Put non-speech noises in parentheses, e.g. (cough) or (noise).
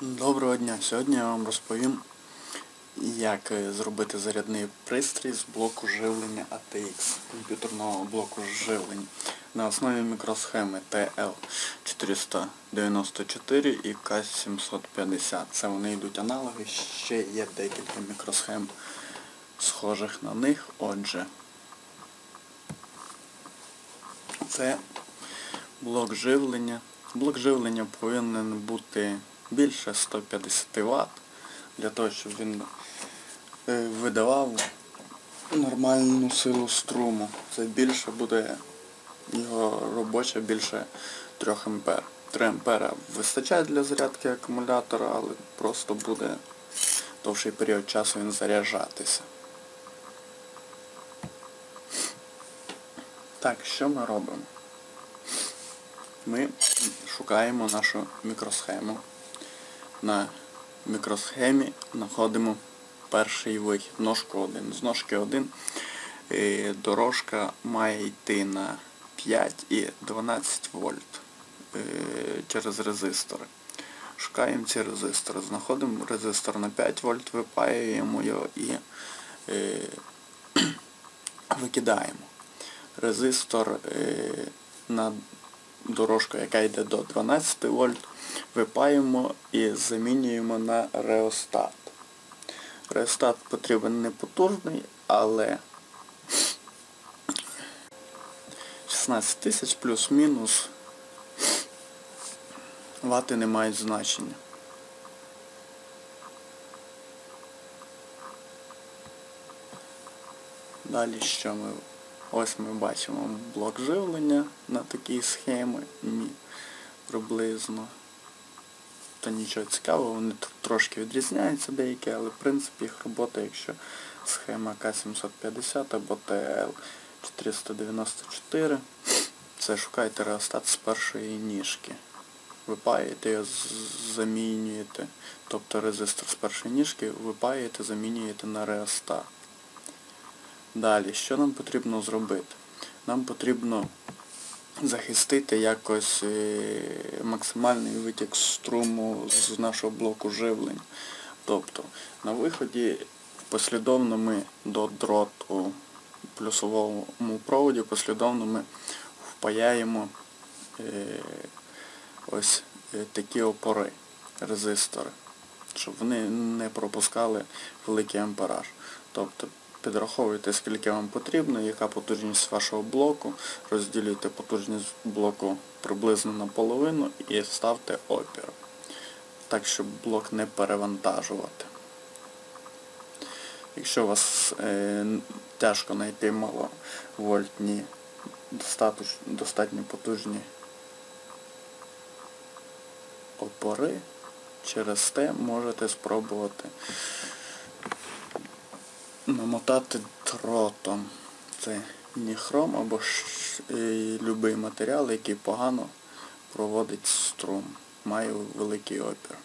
Доброго дня! Сьогодні я вам розповім, як е, зробити зарядний пристрій з блоку живлення ATX, комп'ютерного блоку живлення на основі мікросхеми TL494 і K750. Це вони йдуть аналоги, ще є декілька мікросхем схожих на них. Отже, це блок живлення. Блок живлення повинен бути більше 150 Вт для того, щоб він е, видавав нормальну силу струму. Це більше буде його робоча більше 3 А. 3 А вистачає для зарядки акумулятора, але просто буде довший період часу він заряджатися. Так, що ми робимо? Ми шукаємо нашу мікросхему. На мікросхемі знаходимо перший вихід, ножку 1. З ножки 1 е, дорожка має йти на 5 і 12 вольт е, через резистори. Шукаємо ці резистори. Знаходимо резистор на 5 вольт, випаюємо його і е, (clears throat) викидаємо. Резистор е, на дорожку, яка йде до 12 вольт, випаємо і замінюємо на реостат. Реостат потрібен не потужний, але 16 тисяч плюс-мінус вати не мають значення. Далі що ми Ось ми бачимо блок живлення на такій схемі мі- приблизно. То нічого цікавого, вони тут трошки відрізняються деякі, але в принципі їх робота, якщо схема К750 або ТЛ494, це шукайте реостат з першої ніжки. Випаєте замінюєте, тобто резистор з першої ніжки, випаєте, замінюєте на реостат. Далі, що нам потрібно зробити? Нам потрібно захистити якось е, максимальний витік струму з нашого блоку живлення. Тобто на виході послідовно ми до дроту плюсовому проводі послідовно ми впаяємо е, ось е, такі опори, резистори, щоб вони не пропускали великий ампераж. Тобто Підраховуйте, скільки вам потрібно, яка потужність вашого блоку, розділюйте потужність блоку приблизно наполовину і ставте опір. Так, щоб блок не перевантажувати. Якщо у вас е, тяжко знайти маловольтні, достатньо, потужні опори, через те можете спробувати намотати дротом. Це ніхром або ж будь-який матеріал, який погано проводить струм, має великий опір.